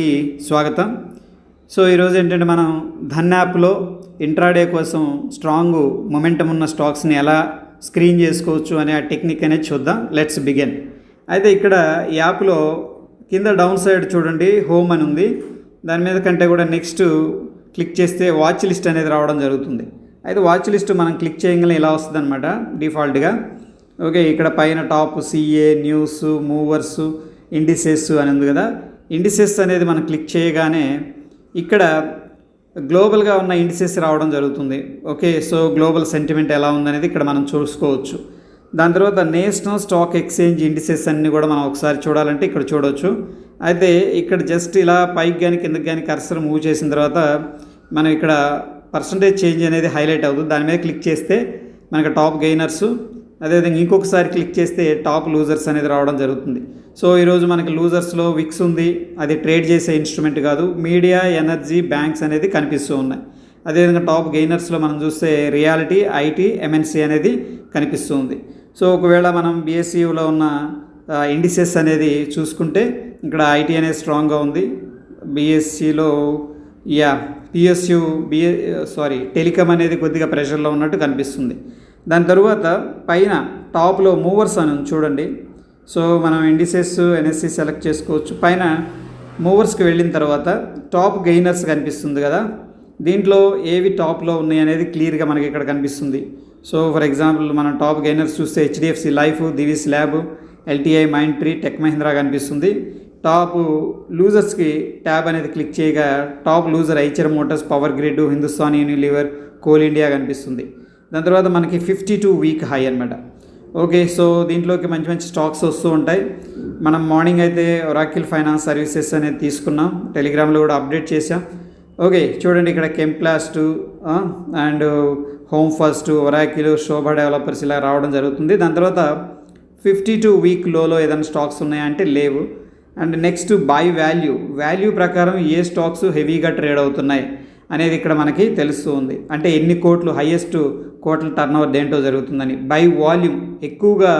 అందరికీ స్వాగతం. సో ఈరోజు ఏంటంటే మనం ధన్ యాప్లో ఇంట్రాడే కోసం స్ట్రాంగ్ మొమెంటం ఉన్న స్టాక్స్ని ఎలా స్క్రీన్ చేసుకోవచ్చు అనే ఆ టెక్నిక్ అనేది చూద్దాం. Let's begin. అయితే ఇక్కడ ఈ యాప్లో కింద డౌన్ సైడ్ చూడండి హోమ్ అని ఉంది. దాని మీద కంటే కూడా నెక్స్ట్ క్లిక్ చేస్తే వాచ్ లిస్ట్ అనేది రావడం జరుగుతుంది. అయితే వాచ్ లిస్ట్ మనం క్లిక్ చేయగానే ఇలా వస్తుంది అనమాట డిఫాల్ట్గా. ఓకే ఇక్కడ పైన top CA news movers indices అని ఉంది కదా. ఇండిసెస్ అనేది మనం క్లిక్ చేయగానే ఇక్కడ గ్లోబల్గా ఉన్న ఇండిసెస్ రావడం జరుగుతుంది. ఓకే సో గ్లోబల్ సెంటిమెంట్ ఎలా ఉందనేది ఇక్కడ మనం చూసుకోవచ్చు. దాని తర్వాత నేషనల్ స్టాక్ ఎక్స్చేంజ్ ఇండిసెస్ అన్ని కూడా మనం ఒకసారి చూడాలంటే ఇక్కడ చూడవచ్చు అయితే ఇక్కడ జస్ట్ ఇలా పైకి కానీ కిందకి కానీ కర్సర్ మూవ్ చేసిన తర్వాత మనం ఇక్కడ పర్సంటేజ్ చేంజ్ అనేది హైలైట్ అవుతుంది. దాని మీద క్లిక్ చేస్తే మనకి టాప్ గెయినర్సు అదేవిధంగా ఇంకొకసారి క్లిక్ చేస్తే టాప్ లూజర్స్ అనేది రావడం జరుగుతుంది. సో ఈరోజు మనకి లూజర్స్లో విక్స్ ఉంది. అది ట్రేడ్ చేసే ఇన్స్ట్రుమెంట్ కాదు. మీడియా ఎనర్జీ బ్యాంక్స్ అనేది కనిపిస్తూ ఉన్నాయి. అదేవిధంగా టాప్ గెయినర్స్లో మనం చూస్తే రియాలిటీ ఐటీ ఎంఎన్సీ అనేది కనిపిస్తుంది సో ఒకవేళ మనం బీఎస్సీలో ఉన్న ఇండిసెస్ అనేది చూసుకుంటే ఇక్కడ ఐటీ అనేది స్ట్రాంగ్గా ఉంది. బీఎస్సీలో yeah PSU BA sorry telecom అనేది కొద్దిగా ప్రెషర్లో ఉన్నట్టు కనిపిస్తుంది. దాని తరువాత పైన టాప్లో మూవర్స్ అని చూడండి. సో మనం ఇండిసెస్ ఎన్ఎస్సి సెలెక్ట్ చేసుకోవచ్చు. పైన మూవర్స్కి వెళ్ళిన తర్వాత టాప్ గెయినర్స్ కనిపిస్తుంది కదా. దీంట్లో ఏవి టాప్లో ఉన్నాయి అనేది క్లియర్గా మనకి ఇక్కడ కనిపిస్తుంది. సో ఫర్ ఎగ్జాంపుల్ మనం టాప్ గెయినర్స్ చూస్తే HDFC life Divi's lab LTI Mindtree tech Mahindra కనిపిస్తుంది. టాప్ లూజర్స్కి ట్యాబ్ అనేది క్లిక్ చేయగా top loser Eicher motors power grid Hindustan Unilever Coal India కనిపిస్తుంది. దాని తర్వాత మనకి ఫిఫ్టీ టూ వీక్ హై అనమాట ఓకే సో దీంట్లోకి మంచి మంచి స్టాక్స్ వస్తూ ఉంటాయి. మనం మార్నింగ్ అయితే ఒరాకిల్ ఫైనాన్స్ సర్వీసెస్ అనేది తీసుకున్నాం. టెలిగ్రామ్లో కూడా అప్డేట్ చేసాం ఓకే చూడండి ఇక్కడ Chemplast and home first Oracle Sobha developers ఇలా రావడం జరుగుతుంది. దాని తర్వాత ఫిఫ్టీ టూ వీక్ లోలో ఏదైనా స్టాక్స్ ఉన్నాయంటే లేవు. And next by value value ప్రకారం ఏ స్టాక్స్ హెవీగా ట్రేడ్ అవుతున్నాయి? అనేది ఇక్కడ మనకి తెలుస్తూ ఉంది. అంటే ఎన్ని కోట్లు హయ్యెస్ట్ కోట్ల టర్న్ దేంట్లో జరుగుతుందని. బై వాల్యూమ్ ఎక్కువగా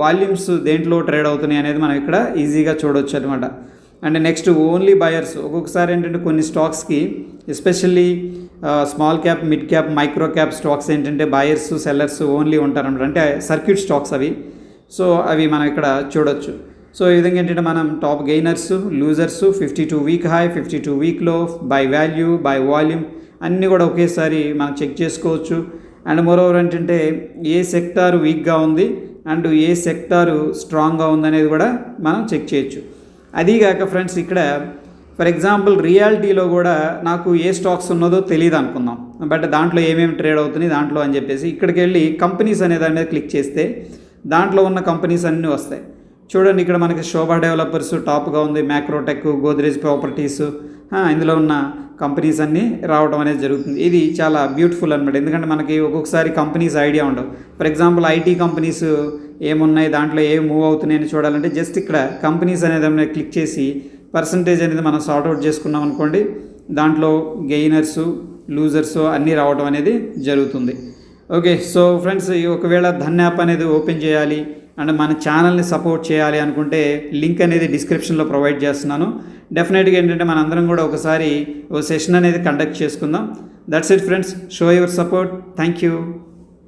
వాల్యూమ్స్ దేంట్లో ట్రేడ్ అవుతున్నాయి అనేది మనం ఇక్కడ ఈజీగా చూడవచ్చు అనమాట అండ్ నెక్స్ట్ ఓన్లీ బయర్స్ ఒక్కొక్కసారి ఏంటంటే కొన్ని స్టాక్స్కి especially small cap mid cap micro cap stocks ఏంటంటే బయర్స్ సెల్లర్స్ ఓన్లీ ఉంటారనమాట అంటే సర్క్యూట్ స్టాక్స్ అవి. సో అవి మనం ఇక్కడ చూడొచ్చు. సో ఈ విధంగా ఏంటంటే మనం top gainers losers fifty two week high fifty two వీక్లో బై వాల్యూ బై వాల్యూమ్ అన్నీ కూడా ఒకేసారి మనం చెక్ చేసుకోవచ్చు. అండ్ మోరోవర్ ఏంటంటే ఏ సెక్టార్ వీక్గా ఉంది అండ్ ఏ సెక్టారు స్ట్రాంగ్గా ఉందనేది కూడా మనం చెక్ చేయొచ్చు. అదీగాక ఫ్రెండ్స్ ఇక్కడ ఫర్ ఎగ్జాంపుల్ రియాలిటీలో కూడా నాకు ఏ స్టాక్స్ ఉన్నదో తెలియదు అనుకుందాం. బట్ దాంట్లో ఏమేమి ట్రేడ్ అవుతున్నాయి దాంట్లో అని చెప్పేసి ఇక్కడికి వెళ్ళి కంపెనీస్ అనే దాని మీద క్లిక్ చేస్తే దాంట్లో ఉన్న కంపెనీస్ అన్నీ వస్తాయి. చూడండి ఇక్కడ మనకి శోభా డెవలపర్స్ టాప్గా ఉంది మ్యాక్రోటెక్ గోద్రేజ్ ప్రాపర్టీస్ ఇందులో ఉన్న కంపెనీస్ అన్నీ రావడం అనేది జరుగుతుంది. ఇది చాలా బ్యూటిఫుల్ అనమాట ఎందుకంటే మనకి ఒక్కొక్కసారి కంపెనీస్ ఐడియా ఉండవు. ఫర్ ఎగ్జాంపుల్ ఐటీ కంపెనీస్ ఏమున్నాయి దాంట్లో ఏం మూవ్ అవుతున్నాయని చూడాలంటే జస్ట్ ఇక్కడ కంపెనీస్ అనేది క్లిక్ చేసి పర్సంటేజ్ అనేది మనం సార్ట్అవుట్ చేసుకున్నాం అనుకోండి దాంట్లో గెయినర్స్ లూజర్స్ అన్నీ రావడం అనేది జరుగుతుంది. ఓకే సో ఫ్రెండ్స్ ఒకవేళ ధన్ యాప్ అనేది ఓపెన్ చేయాలి అండ్ మన ఛానల్ని సపోర్ట్ చేయాలి అనుకుంటే లింక్ అనేది డిస్క్రిప్షన్లో ప్రొవైడ్ చేస్తున్నాను. డెఫినెట్గా ఏంటంటే మనందరం కూడా ఒకసారి ఓ సెషన్ అనేది కండక్ట్ చేసుకుందాం. That's it friends show your support thank you